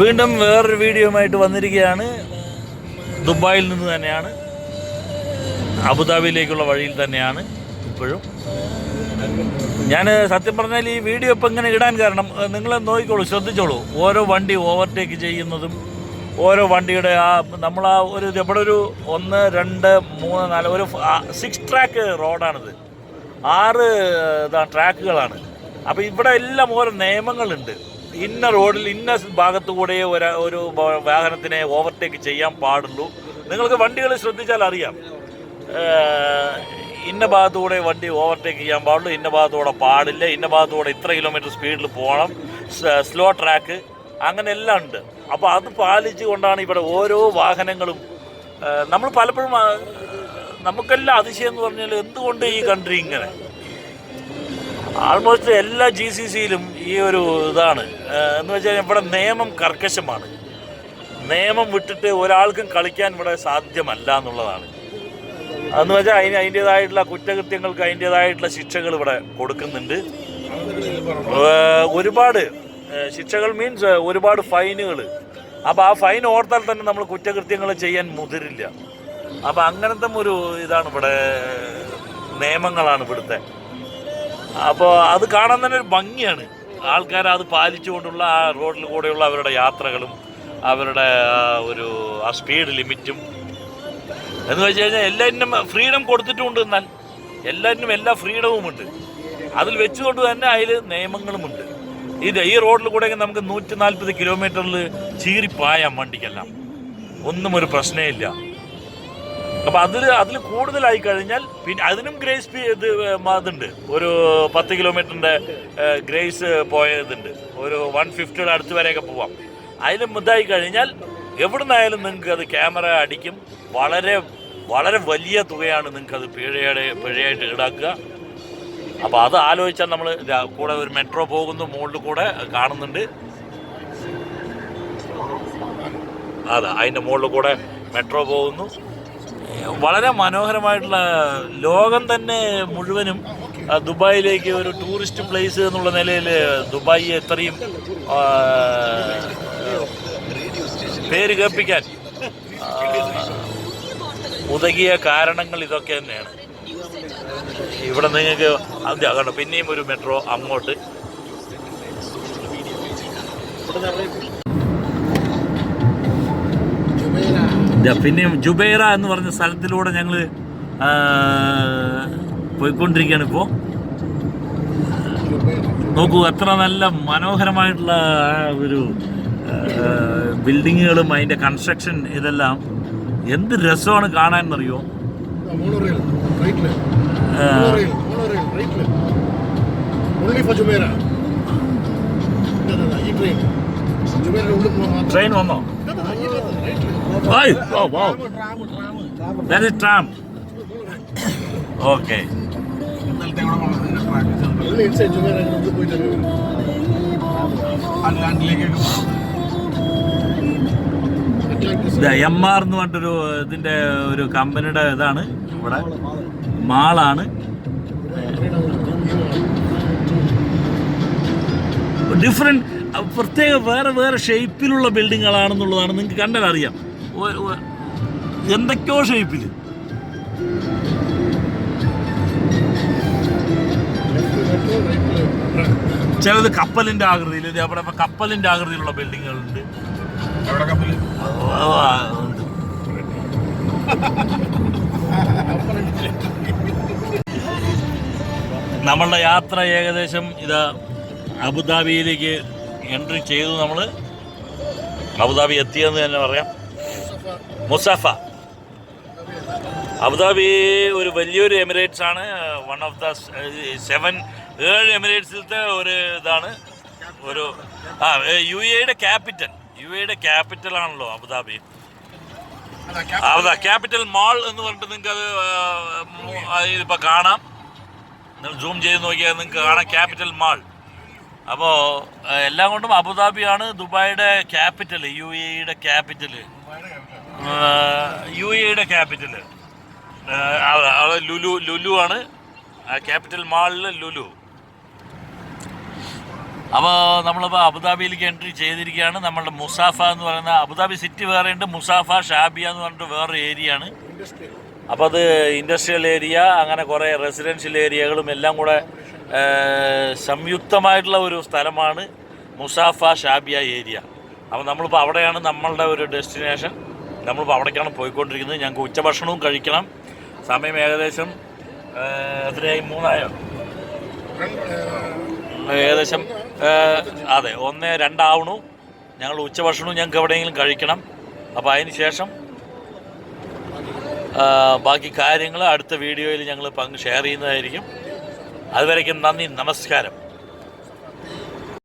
വീണ്ടും വേറൊരു വീഡിയോയുമായിട്ട് വന്നിരിക്കുകയാണ്. ദുബായിൽ നിന്ന് തന്നെയാണ്. അബുദാബിയിലേക്കുള്ള വഴിയിൽ തന്നെയാണ് ഇപ്പോഴും. ഞാൻ സത്യം പറഞ്ഞാൽ ഈ വീഡിയോ ഇപ്പം ഇങ്ങനെ ഇടാൻ കാരണം നിങ്ങൾ നോക്കിക്കോളൂ ശ്രദ്ധിച്ചോളൂ. ഓരോ വണ്ടി ഓവർടേക്ക് ചെയ്യുന്നതും ഓരോ വണ്ടിയുടെ ആ നമ്മൾ ആ ഒരു ഇവിടെ ഒരു ഒന്ന് രണ്ട് മൂന്ന് നാല് ഒരു സിക്സ് ട്രാക്ക് റോഡാണിത് ആറ് ട്രാക്കുകളാണ് അപ്പോൾ ഇവിടെ എല്ലാം ഓരോ നിയമങ്ങളുണ്ട്. ഇന്ന റോഡിൽ ഇന്ന ഭാഗത്തു കൂടെ ഒരു ഒരു വാഹനത്തിനെ ഓവർടേക്ക് ചെയ്യാൻ പാടുള്ളൂ. നിങ്ങൾക്ക് വണ്ടികൾ ശ്രദ്ധിച്ചാൽ അറിയാം. ഇന്ന ഭാഗത്തൂടെ വണ്ടി ഓവർടേക്ക് ചെയ്യാൻ പാടുള്ളൂ. ഇന്ന ഭാഗത്തൂടെ പാടില്ല. ഇന്ന ഭാഗത്തൂടെ ഇത്ര കിലോമീറ്റർ സ്പീഡിൽ പോകണം. സ്ലോ ട്രാക്ക് അങ്ങനെ എല്ലാം ഉണ്ട്. അപ്പോൾ അത് പാലിച്ചു കൊണ്ടാണ് ഇവിടെ ഓരോ വാഹനങ്ങളും നമ്മൾ പലപ്പോഴും നമുക്കെല്ലാം അതിശയം എന്ന് പറഞ്ഞാൽ എന്തുകൊണ്ട് ഈ കൺട്രി ഇങ്ങനെ? ആൾമോസ്റ്റ് എല്ലാ ജി സി സിയിലും ഈ ഒരു ഇതാണ്. എന്ന് വെച്ചാൽ ഇവിടെ നിയമം കർക്കശമാണ്. നിയമം വിട്ടിട്ട് ഒരാൾക്കും കളിക്കാൻ ഇവിടെ സാധ്യമല്ല എന്നുള്ളതാണ്. അതെന്ന് വെച്ചാൽ അതിന് അതിന്റെതായിട്ടുള്ള കുറ്റകൃത്യങ്ങൾക്ക് അതിന്റെതായിട്ടുള്ള ശിക്ഷകൾ ഇവിടെ കൊടുക്കുന്നുണ്ട്. ഒരുപാട് ശിക്ഷകൾ മീൻസ് ഒരുപാട് ഫൈനുകൾ. അപ്പോൾ ആ ഫൈൻ ഓർത്താൽ തന്നെ നമ്മൾ കുറ്റകൃത്യങ്ങൾ ചെയ്യാൻ മുതിരില്ല. അപ്പോൾ അങ്ങനത്തെ ഒരു ഇതാണ് ഇവിടെ നിയമങ്ങളാണ് ഇവിടുത്തെ. അപ്പോൾ അത് കാണാൻ തന്നെ ഒരു ഭംഗിയാണ്. ആൾക്കാർ അത് പാലിച്ചുകൊണ്ടുള്ള ആ റോഡിൽ കൂടെയുള്ള അവരുടെ യാത്രകളും അവരുടെ ഒരു ആ സ്പീഡ് ലിമിറ്റും എന്ന് വെച്ച് കഴിഞ്ഞാൽ എല്ലാറ്റിനും ഫ്രീഡം കൊടുത്തിട്ടുമുണ്ട് എന്നാൽ എല്ലാറ്റിനും എല്ലാ ഫ്രീഡവും ഉണ്ട്. അതിൽ വെച്ചുകൊണ്ട് തന്നെ അതിൽ നിയമങ്ങളുമുണ്ട് ഇത് ഈ റോഡിൽ കൂടെ നമുക്ക് നൂറ്റി നാൽപ്പത് കിലോമീറ്ററിൽ ചീറിപ്പായാം വണ്ടിക്കെല്ലാം. ഒന്നും ഒരു പ്രശ്നമില്ല അപ്പൊ അതിൽ അതിൽ കൂടുതലായി കഴിഞ്ഞാൽ പിന്നെ അതിനും ഗ്രേസ് ഇത് ഇതുണ്ട് ഒരു പത്ത് കിലോമീറ്ററിന്റെ ഗ്രേസ് പോയതുണ്ട് ഒരു വൺ ഫിഫ്റ്റിയുടെ അടുത്ത് വരെയൊക്കെ പോവാം. അതിലും മുതായി കഴിഞ്ഞാൽ എവിടുന്നായാലും നിങ്ങൾക്ക് അത് ക്യാമറ അടിക്കും. വളരെ വളരെ വലിയ തുകയാണ് നിങ്ങൾക്ക് അത് പിഴയുടെ പിഴയായിട്ട് ഈടാക്കുക. അപ്പോൾ അത് ആലോചിച്ചാൽ നമ്മൾ കൂടെ ഒരു മെട്രോ പോകുന്നു മുകളിൽ കൂടെ കാണുന്നുണ്ട്. അതെ അതിന്റെ മുകളിൽ കൂടെ മെട്രോ പോകുന്നു. വളരെ മനോഹരമായിട്ടുള്ള ലോകം തന്നെ മുഴുവനും ദുബായിലേക്ക് ഒരു ടൂറിസ്റ്റ് പ്ലേസ് എന്നുള്ള നിലയിൽ ദുബായി എത്രയും പേര് കേൾപ്പിക്കാൻ ഉതകിയ കാരണങ്ങൾ ഇതൊക്കെ തന്നെയാണ്. ഇവിടെ നിങ്ങൾക്ക് അതെ കണ്ടോ പിന്നെയും ഒരു മെട്രോ അങ്ങോട്ട്. ഇതാ ജുബേറ എന്ന് പറഞ്ഞ സ്ഥലത്തിലൂടെ ഞങ്ങൾ പോയിക്കൊണ്ടിരിക്കുകയാണ് ഇപ്പോൾ നോക്കൂ എത്ര നല്ല മനോഹരമായിട്ടുള്ള ഒരു ബിൽഡിങ്ങുകളും അതിന്റെ കൺസ്ട്രക്ഷൻ ഇതെല്ലാം. എന്ത് രസമാണ് കാണാൻ എന്നറിയോ. ട്രെയിൻ വന്നോ? Ay, oh, wow. That is tram. Okay. M R എന്ന് പറഞ്ഞൊരു ഇതിന്റെ ഒരു കമ്പനിയുടെ ഇതാണ് ഇവിടെ മാളാണ്. ഡിഫറെന്റ് പ്രത്യേക വേറെ വേറെ ഷേപ്പിലുള്ള ബിൽഡിങ്ങുകളാണെന്നുള്ളതാണ് നിങ്ങൾക്ക് കണ്ടാൽ അറിയാം എന്തൊക്കെയോ ഷേപ്പിൽ. ചിലത് കപ്പലിന്റെ ആകൃതിയിൽ അവിടെ കപ്പലിന്റെ ആകൃതിയിലുള്ള ബിൽഡിങ്ങുകളുണ്ട്. നമ്മളുടെ യാത്ര ഏകദേശം ഇതാ അബുദാബിയിലേക്ക് എൻട്രി ചെയ്തു നമ്മൾ അബുദാബി എത്തിയെന്ന് തന്നെ പറയാം മുസഫ. അബുദാബി ഒരു വലിയൊരു എമിറേറ്റ്സ് ആണ്. വൺ ഓഫ് ദ സെവൻ ഏഴ് എമിറേറ്റ്സിലത്തെ ഒരു ഇതാണ്. ഒരു ആ യു എയുടെ ക്യാപിറ്റൽ. യു എയുടെ ക്യാപിറ്റൽ ആണല്ലോ അബുദാബി. അതാ ക്യാപിറ്റൽ മാൾ എന്ന് പറഞ്ഞിട്ട് നിങ്ങൾക്ക് അത് ഇതിപ്പോൾ കാണാം. നിങ്ങൾ സൂം ചെയ്ത് നോക്കിയാൽ നിങ്ങൾക്ക് കാണാം ക്യാപിറ്റൽ മാൾ. അപ്പോൾ എല്ലാം കൊണ്ടും അബുദാബിയാണ് ദുബായിയുടെ ക്യാപിറ്റൽ യു എയുടെ ക്യാപിറ്റൽ യു എയുടെ ക്യാപിറ്റൽ ലുലു ലുലു ആണ്. ക്യാപിറ്റൽ മാളിൽ ലുലു. അപ്പോൾ നമ്മളിപ്പോൾ അബുദാബിയിലേക്ക് എൻട്രി ചെയ്തിരിക്കുകയാണ്. നമ്മളുടെ മുസാഫ എന്ന് പറയുന്ന അബുദാബി സിറ്റി വേറെ ഉണ്ട്. മുസാഫ ഷാബിയ എന്ന് പറഞ്ഞിട്ട് വേറൊരു ഏരിയ ആണ് അപ്പോൾ അത് ഇൻഡസ്ട്രിയൽ ഏരിയ അങ്ങനെ കുറേ റെസിഡൻഷ്യൽ ഏരിയകളും എല്ലാം കൂടെ സംയുക്തമായിട്ടുള്ള ഒരു സ്ഥലമാണ് മുസാഫ ഷാബിയ ഏരിയ. അപ്പോൾ നമ്മളിപ്പോൾ അവിടെയാണ് നമ്മളുടെ ഒരു ഡെസ്റ്റിനേഷൻ. നമ്മളിപ്പോൾ അവിടേക്കാണ് പോയിക്കൊണ്ടിരിക്കുന്നത്. ഞങ്ങൾക്ക് ഉച്ചഭക്ഷണവും കഴിക്കണം. സമയം ഏകദേശം എത്രയായി? മൂന്നായോ? ഏകദേശം അതെ ഒന്ന് രണ്ടാവണു. ഞങ്ങൾ ഉച്ചഭക്ഷണവും ഞങ്ങൾക്ക് എവിടെയെങ്കിലും കഴിക്കണം. അപ്പോൾ അതിന് ശേഷം ബാക്കി കാര്യങ്ങൾ അടുത്ത വീഡിയോയിൽ ഞങ്ങൾ പങ്ക് ഷെയർ ചെയ്യുന്നതായിരിക്കും. അതുവരേക്കും നന്ദി നമസ്കാരം.